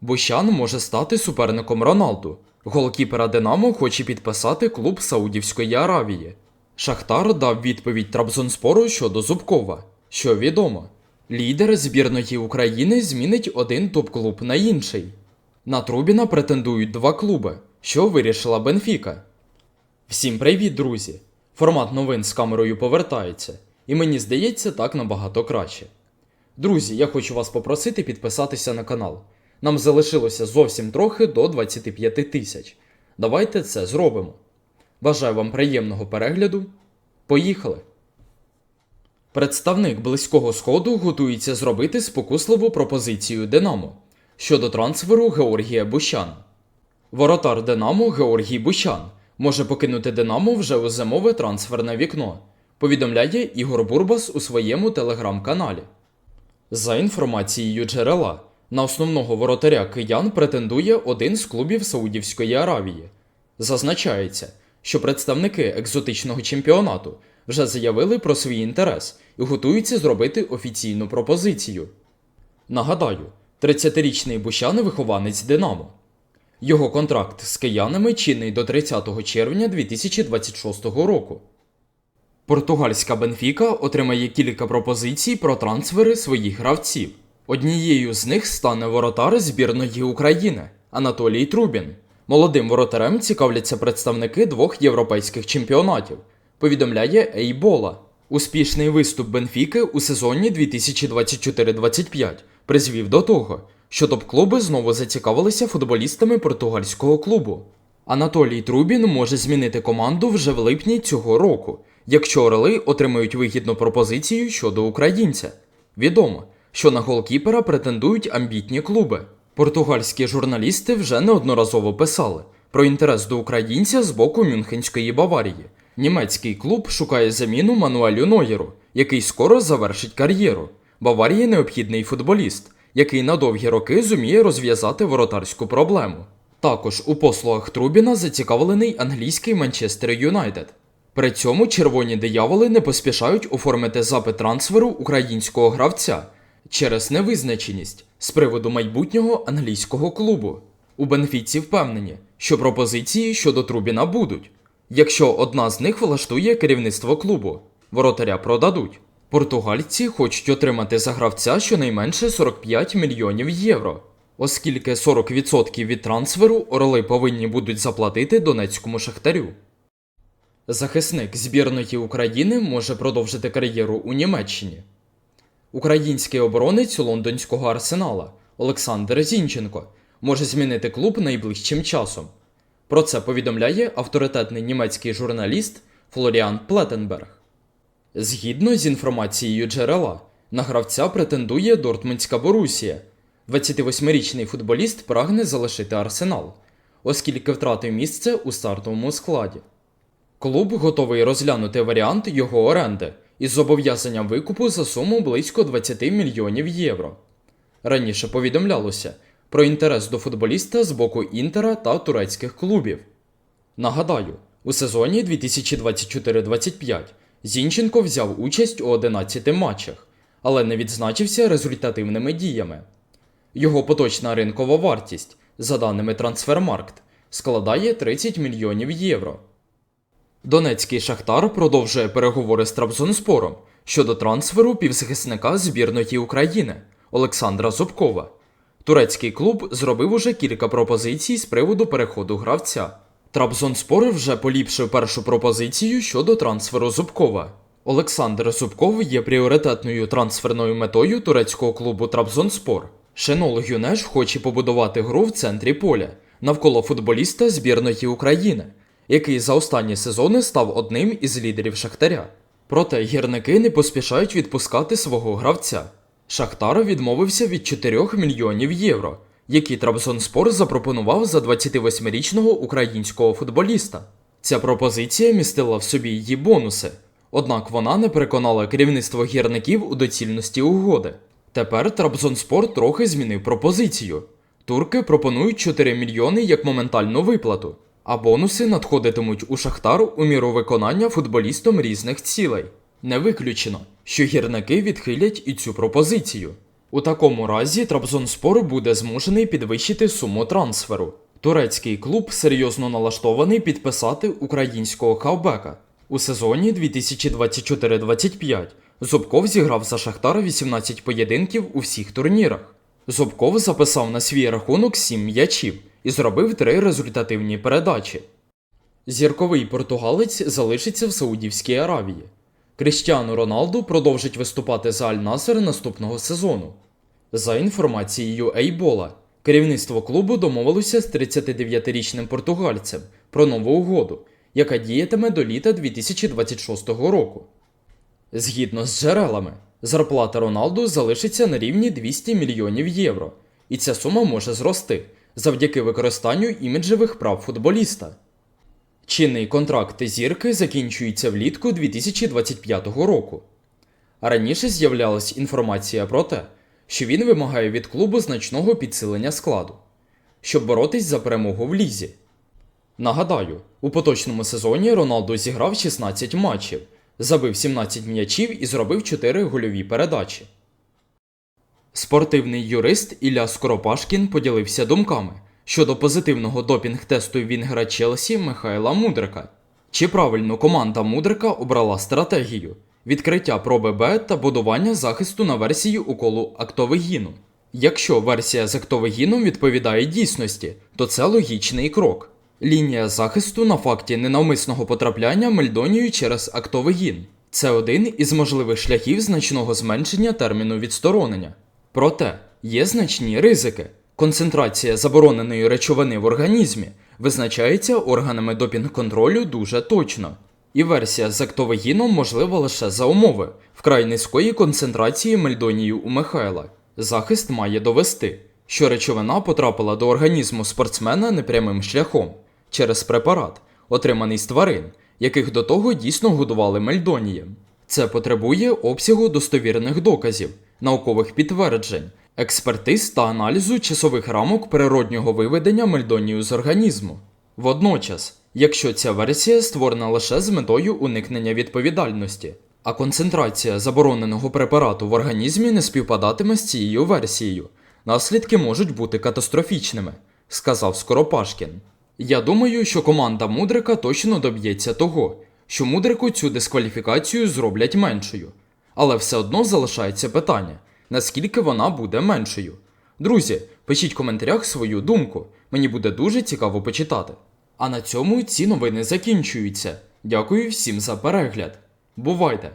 Бущан може стати суперником Роналду. Голкіпера Динамо хоче підписати клуб Саудівської Аравії. Шахтар дав відповідь Трабзонспору щодо Зубкова. Що відомо, лідер збірної України змінить один топ-клуб на інший. На Трубіна претендують два клуби, що вирішила Бенфіка. Всім привіт, друзі! Формат новин з камерою повертається, і мені здається, так набагато краще. Друзі, я хочу вас попросити підписатися на канал. Нам залишилося зовсім трохи до 25 тисяч. Давайте це зробимо. Бажаю вам приємного перегляду. Поїхали! Представник Близького Сходу готується зробити спокусливу пропозицію Динамо щодо трансферу Георгія Бущана. Воротар Динамо Георгій Бущан може покинути Динамо вже у зимове трансферне вікно, повідомляє Ігор Бурбас у своєму телеграм-каналі. За інформацією джерела, на основного воротаря киян претендує один з клубів Саудівської Аравії. Зазначається, що представники екзотичного чемпіонату вже заявили про свій інтерес і готуються зробити офіційну пропозицію. Нагадаю, 30-річний Бущан вихованець Динамо. Його контракт з киянами чинний до 30 червня 2026 року. Португальська Бенфіка отримає кілька пропозицій про трансфери своїх гравців. Однією з них стане воротар збірної України Анатолій Трубін. Молодим воротарем цікавляться представники двох європейських чемпіонатів. Повідомляє Ейбола. Успішний виступ Бенфіки у сезоні 2024-25 призвів до того, що топ-клуби знову зацікавилися футболістами португальського клубу. Анатолій Трубін може змінити команду вже в липні цього року, якщо Орли отримають вигідну пропозицію щодо українця. Відомо, що на голкіпера претендують амбітні клуби. Португальські журналісти вже неодноразово писали про інтерес до українця з боку Мюнхенської Баварії. Німецький клуб шукає заміну Мануелю Нойеру, який скоро завершить кар'єру. Баварії необхідний футболіст, який на довгі роки зуміє розв'язати воротарську проблему. Також у послугах Трубіна зацікавлений англійський Манчестер Юнайтед. При цьому червоні дияволи не поспішають оформити запит трансферу українського гравця через невизначеність з приводу майбутнього англійського клубу. У Бенфіці впевнені, що пропозиції щодо Трубіна будуть, якщо одна з них влаштує керівництво клубу. Воротаря продадуть. Португальці хочуть отримати за гравця щонайменше 45 мільйонів євро, оскільки 40% від трансферу орли повинні будуть заплатити донецькому шахтарю. Захисник збірної України може продовжити кар'єру у Німеччині. Український оборонець лондонського арсенала Олександр Зінченко може змінити клуб найближчим часом. Про це повідомляє авторитетний німецький журналіст Флоріан Плетенберг. Згідно з інформацією джерела, на гравця претендує Дортмундська Борусія. 28-річний футболіст прагне залишити арсенал, оскільки втратив місце у стартовому складі. Клуб готовий розглянути варіант його оренди із зобов'язанням викупу за суму близько 20 мільйонів євро. Раніше повідомлялося про інтерес до футболіста з боку Інтера та турецьких клубів. Нагадаю, у сезоні 2024-25 Зінченко взяв участь у 11 матчах, але не відзначився результативними діями. Його поточна ринкова вартість, за даними Трансфермаркт, складає 30 мільйонів євро. Донецький Шахтар продовжує переговори з Трабзонспором щодо трансферу півзахисника збірної України Олександра Зубкова. Турецький клуб зробив уже кілька пропозицій з приводу переходу гравця. Трабзонспор вже поліпшив першу пропозицію щодо трансферу Зубкова. Олександр Зубков є пріоритетною трансферною метою турецького клубу Трабзонспор. Шенол Гюнеш хоче побудувати гру в центрі поля навколо футболіста збірної України, який за останні сезони став одним із лідерів Шахтаря. Проте гірники не поспішають відпускати свого гравця. Шахтар відмовився від 4 мільйонів євро, які Трабзонспор запропонував за 28-річного українського футболіста. Ця пропозиція містила в собі її бонуси, однак вона не переконала керівництво гірників у доцільності угоди. Тепер Трабзонспор трохи змінив пропозицію. Турки пропонують 4 мільйони як моментальну виплату, а бонуси надходитимуть у Шахтар у міру виконання футболістом різних цілей. Не виключено, що гірники відхилять і цю пропозицію. У такому разі Трабзонспор буде змушений підвищити суму трансферу. Турецький клуб серйозно налаштований підписати українського хавбека. У сезоні 2024-25 Зубков зіграв за Шахтар 18 поєдинків у всіх турнірах. Зубков записав на свій рахунок 7 м'ячів і зробив 3 результативні передачі. Зірковий португалець залишиться в Саудівській Аравії. Кріштіану Роналду продовжить виступати за Аль-Насер наступного сезону. За інформацією Ейбола, керівництво клубу домовилося з 39-річним португальцем про нову угоду, яка діятиме до літа 2026 року. Згідно з джерелами, зарплата Роналду залишиться на рівні 200 мільйонів євро, і ця сума може зрости завдяки використанню іміджевих прав футболіста. Чинний контракт зірки закінчується влітку 2025 року. Раніше з'являлась інформація про те, що він вимагає від клубу значного підсилення складу, щоб боротись за перемогу в лізі. Нагадаю, у поточному сезоні Роналду зіграв 16 матчів, забив 17 м'ячів і зробив 4 гольові передачі. Спортивний юрист Ілля Скоропашкін поділився думками щодо позитивного допінг-тесту Вінгера Челсі Михайла Мудрика. Чи правильно команда Мудрика обрала стратегію відкриття проби Б та будування захисту на версію уколу актовегіну? Якщо версія з актовегіном відповідає дійсності, то це логічний крок. Лінія захисту на факті ненавмисного потрапляння мельдонію через актовегін. Це один із можливих шляхів значного зменшення терміну відсторонення. Проте є значні ризики. Концентрація забороненої речовини в організмі визначається органами допінг-контролю дуже точно, і версія з актовегіном можлива лише за умови вкрай низької концентрації мельдонію у Михайла. Захист має довести, що речовина потрапила до організму спортсмена непрямим шляхом через препарат, отриманий з тварин, яких до того дійсно годували мельдонієм. Це потребує обсягу достовірних доказів, наукових підтверджень, експертиз та аналізу часових рамок природнього виведення мельдонію з організму. Водночас, якщо ця версія створена лише з метою уникнення відповідальності, а концентрація забороненого препарату в організмі не співпадатиме з цією версією, наслідки можуть бути катастрофічними, сказав Скоропашкін. Я думаю, що команда Мудрика точно доб'ється того, що Мудрику цю дискваліфікацію зроблять меншою. Але все одно залишається питання, наскільки вона буде меншою. Друзі, пишіть в коментарях свою думку, мені буде дуже цікаво почитати. А на цьому ці новини закінчуються. Дякую всім за перегляд. Бувайте!